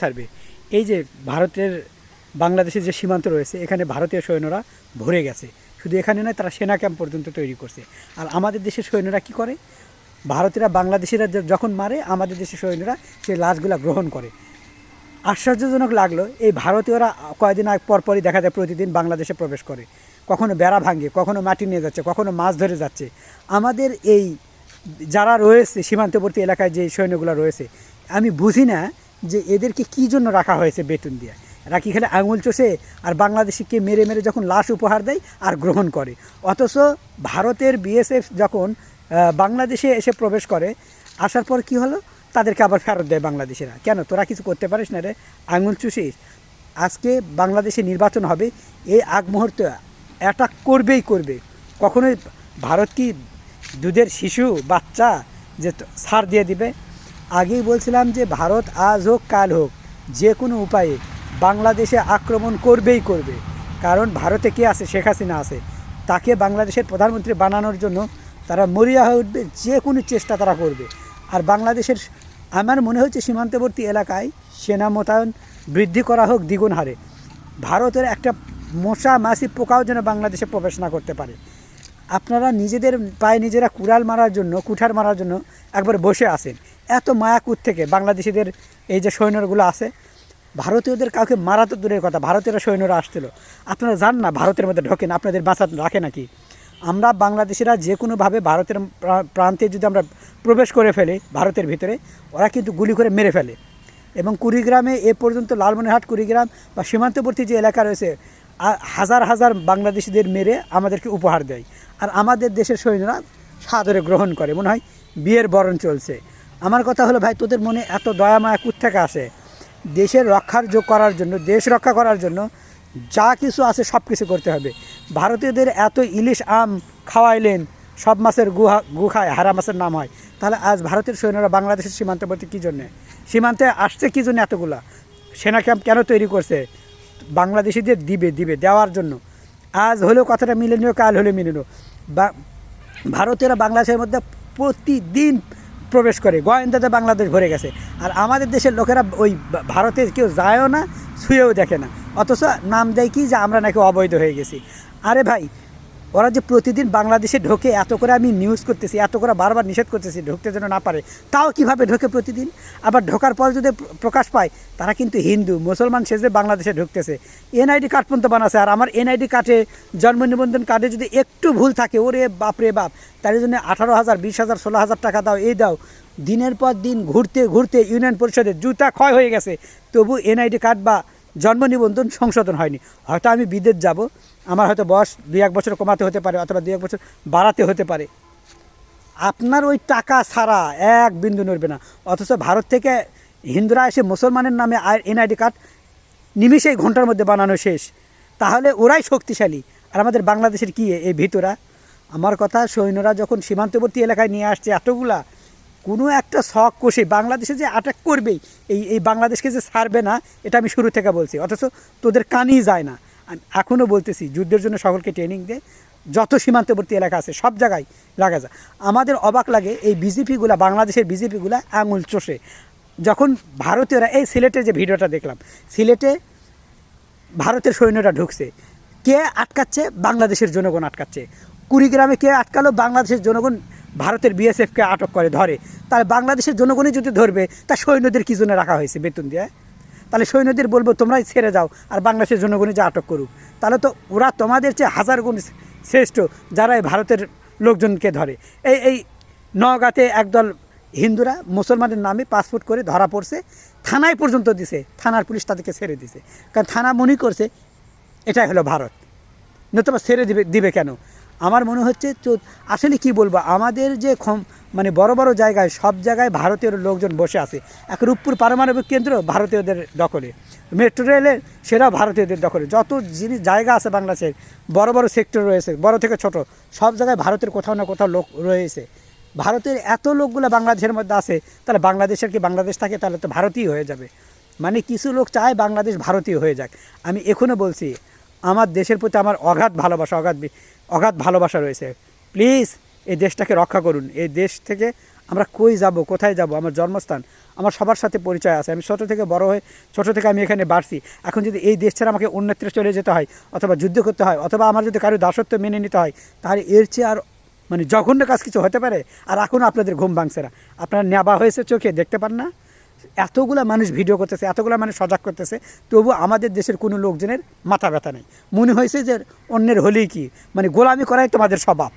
Survey. এই যে ভারতের, বাংলাদেশের যে সীমান্ত রয়েছে, এখানে ভারতীয় সৈন্যরা ভরে গেছে। শুধু এখানে নয়, তারা সেনা ক্যাম্প পর্যন্ত তৈরি করছে। আর আমাদের দেশের সৈন্যরা কি করে? ভারতীয়রা বাংলাদেশিরা যখন মারে, আমাদের দেশের সৈন্যরা সেই লাশগুলা গ্রহণ করে। আশ্চর্যজনক লাগল, এই ভারতীয়রা কয়েকদিন আগ, পরপরই দেখা যায় প্রতিদিন বাংলাদেশে প্রবেশ করে। কখনো বেড়া ভাঙে, কখনো মাটি নিয়ে যাচ্ছে, কখনো মাছ ধরে যাচ্ছে। আমাদের এই যারা রয়েছে, সীমান্তবর্তী এলাকায় যে সৈন্যগুলো রয়েছে, আমি বুঝি না যে এদেরকে কী জন্য রাখা হয়েছে বেতন দিয়ে? এরা কি খেলে আঙুল চষে আর বাংলাদেশিকে মেরে মেরে যখন লাশ উপহার দেয় আর গ্রহণ করে? অথচ ভারতের বিএসএফ যখন বাংলাদেশে এসে প্রবেশ করে, আসার পর কি হলো? তাদেরকে আবার ফেরত দেয় বাংলাদেশিরা। কেন? তোরা কিছু করতে পারিস না রে। আঙুল চুষিস। আজকে বাংলাদেশে নির্বাচন হবে, এই আগ মুহূর্তে অ্যাটাক করবেই করবে। কখনোই ভারত কি দুধের শিশু, বাচ্চা যে ছাড় দিয়ে দিবে? আগেই বলছিলাম যে ভারত আজ হোক, কাল হোক, যে কোনো উপায়ে বাংলাদেশে আক্রমণ করবেই করবে। কারণ ভারতে কে আছে, শেখ হাসিনা আছে। তাকে বাংলাদেশের প্রধানমন্ত্রী বানানোর জন্য তারা মরিয়া হয়ে উঠবে, যে কোনো চেষ্টা তারা করবে। আর বাংলাদেশের আমার মনে হচ্ছে সীমান্তবর্তী এলাকায় সেনা মোতায়েন বৃদ্ধি করা হোক দ্বিগুণ হারে। ভারতের একটা মশা মাসি পোকাও যেন বাংলাদেশে প্রবেশ না করতে পারে। আপনারা নিজেদের পায়ে নিজেরা কুড়াল মারার জন্য, কুঠার মারার জন্য একবার বসে আসেন এত মায়াকুত থেকে? বাংলাদেশিদের এই যে সৈন্যগুলো আছে, ভারতীয়দের কাউকে মারা তো দূরের কথা ভারতের সৈন্যরা আসছিল। আপনারা জান না, ভারতের মধ্যে ঢোকেন, আপনাদের বাঁচা রাখে নাকি? আমরা বাংলাদেশিরা যে কোনোভাবে ভারতের প্রান্তে যদি আমরা প্রবেশ করে ফেলি ভারতের ভিতরে, ওরা কিন্তু গুলি করে মেরে ফেলে। এবং কুড়িগ্রামে এ পর্যন্ত লালমনিরহাট, কুড়িগ্রাম বা সীমান্তবর্তী যে এলাকা রয়েছে হাজার হাজার বাংলাদেশিদের মেরে আমাদেরকে উপহার দেয়। আর আমাদের দেশের সৈন্যরা সাদরে গ্রহণ করে। মনে হয় বিয়ের বরণ চলছে। আমার কথা হলো, ভাই, তোদের মনে এত দয়া মায়া থেকে আসে? দেশের রক্ষার যোগ করার জন্য, দেশ রক্ষা করার জন্য যা কিছু আছে সব কিছু করতে হবে। ভারতীয়দের এত ইলিশ আম খাওয়াইলেন, সব মাছের গুহা গু খায় হারা মাছের নাম হয়। তাহলে আজ ভারতের সৈন্যরা বাংলাদেশের সীমান্তবর্তী কী জন্যে? সীমান্তে আসছে কী জন্য এতগুলা? সেনা ক্যাম্প কেন তৈরি করছে? বাংলাদেশিদের দিবে দিবে দেওয়ার জন্য। আজ হলেও কথাটা মিলে কাল হলে মিলে নিও বা, ভারতীয়রা বাংলাদেশের মধ্যে প্রতিদিন প্রবেশ করে গোয়েন্দাতে বাংলাদেশ ভরে গেছে। আর আমাদের দেশের লোকেরা ওই ভারতে কেউ যায়ও না ছুঁয়েও দেখে না। অথচ নাম দেয় কি যে আমরা নাকি অবৈধ হয়ে গেছি। আরে ভাই ওরা যে প্রতিদিন বাংলাদেশে ঢোকে, এত করে আমি নিউজ করতেছি, এত করে বারবার নিষেধ করতেছি ঢুকতে যেন না পারে, তাও কীভাবে ঢোকে প্রতিদিন? আবার ঢোকার পর যদি প্রকাশ পায়, তারা কিন্তু হিন্দু, মুসলমান সেজে বাংলাদেশে ঢুকতেছে। এনআইডি কার্ড পর্যন্ত বানাচ্ছে আর আমার এনআইডি কার্ডে জন্ম নিবন্ধন কার্ডে যদি একটু ভুল থাকে, ওরে বাপ রে বাপ তার জন্য আঠারো হাজার, বিশ হাজার, ষোলো হাজার টাকা দাও, এই দাও, দিনের পর দিন ঘুরতে ঘুরতে ইউনিয়ন পরিষদের জুতা ক্ষয় হয়ে গেছে, তবু এনআইডি কার্ড বা জন্ম নিবন্ধন সংশোধন হয়নি। হয়তো আমি বিদেশ যাব, আমার হয়তো বয়স দুই এক বছর কমাতে হতে পারে অথবা দুই এক বছর বাড়াতে হতে পারে। আপনার ওই টাকা ছাড়া এক বিন্দু নড়বে না। অথচ ভারত থেকে হিন্দুরা এসে মুসলমানের নামে এনআইডি কার্ড নিমিষেই ঘণ্টার মধ্যে বানানো শেষ। তাহলে ওরাই শক্তিশালী। আর আমাদের বাংলাদেশের কী এই ভিতরা? আমার কথা সৈন্যরা যখন সীমান্তবর্তী এলাকায় নিয়ে আসছে এতগুলা কোনো একটা শখ কষে বাংলাদেশে যে অ্যাটাক করবেই, এই এই বাংলাদেশকে যে ছাড়বে না, এটা আমি শুরু থেকে বলছি। অথচ তোদের কানই যায় না। এখনও বলতেছি, যুদ্ধের জন্য সকলকে ট্রেনিং দে। যত সীমান্তবর্তী এলাকা আছে, সব জায়গায় লাগা যায় আমাদের অবাক লাগে এই বিজেপিগুলা, বাংলাদেশের বিজেপিগুলা আঙুল চষে। যখন ভারতীয়রা, এই সিলেটের যে ভিডিওটা দেখলাম, সিলেটে ভারতের সৈন্যরা ঢুকছে। কে আটকাচ্ছে? বাংলাদেশের জনগণ আটকাচ্ছে। কুড়িগ্রামে কে আটকালো? বাংলাদেশের জনগণ ভারতের বিএসএফকে আটক করে, ধরে। তাহলে বাংলাদেশের জনগণই যদি ধরবে, তা সৈন্যদের কী জন্য রাখা হয়েছে বেতন দিয়ে? তাহলে সৈন্যদের বলব, তোমরাই ছেড়ে যাও আর বাংলাদেশের জনগণই যে আটক করুক। তাহলে তো ওরা তোমাদের চেয়ে হাজার গুণ শ্রেষ্ঠ যারা এই ভারতের লোকজনকে ধরে। এই এই নগাতে একদল হিন্দুরা মুসলমানের নামে পাসপোর্ট করে ধরা পড়ছে, থানায় পর্যন্ত দিছে, থানার পুলিশ তাদেরকে ছেড়ে দিছে। কারণ থানা মনে করছে, এটাই হলো ভারত। নতুবা ছেড়ে দিবে দিবে কেন? আমার মনে হচ্ছে আসলে কি বলব, আমাদের যে ক্ষম মানে বড় বড় জায়গায়, সব জায়গায় ভারতীয় লোকজন বসে আছে। এক রূপপুর পারমাণবিক কেন্দ্র ভারতীয়দের দখলে। মেট্রো রেলের সেটাও ভারতীয়দের দখলে। যত জিনিস, জায়গা আছে বাংলাদেশের, বড় বড় সেক্টর রয়েছে, বড় থেকে ছোট, সব জায়গায় ভারতের কোথাও না কোথাও লোক রয়েছে। ভারতের এত লোকগুলো বাংলাদেশের মধ্যে আছে, তাহলে বাংলাদেশের কি বাংলাদেশ থাকে? তাহলে তো ভারতীয় হয়ে যাবে। মানে কিছু লোক চায় বাংলাদেশ ভারতীয় হয়ে যাক। আমি এখনও বলছি, আমার দেশের প্রতি আমার অগাধ ভালোবাসা, অগাধ অগাধ ভালোবাসা রয়েছে। প্লিজ, এই দেশটাকে রক্ষা করুন। এই দেশ থেকে আমরা কই যাব, কোথায় যাব? আমার জন্মস্থান, আমার সবার সাথে পরিচয় আছে। আমি ছোটো থেকে বড় হয়ে, ছোটো থেকে আমি এখানে বাড়ছি। এখন যদি এই দেশ ছেড়ে আমাকে অন্যত্র চলে যেতে হয়, অথবা যুদ্ধ করতে হয়, অথবা আমার যদি কারও দাসত্ব মেনে নিতে হয়, তাহলে এর চেয়ে আর মানে জঘন্য কাজ কিছু হতে পারে? আর এখনও আপনাদের ঘুম ভাঙছে না। আপনার নেবা হয়েছে চোখে, দেখতে পান না? এতগুলা মানুষ ভিডিও করতেছে, এতগুলা মানুষ সজাগ করতেছে, তবু আমাদের দেশের কোনো লোকজনের মাথা ব্যথা নেই। মনে হয়েছে যে অন্যের হলেই কি? মানে গোলামি করাই তোমাদের স্বভাব।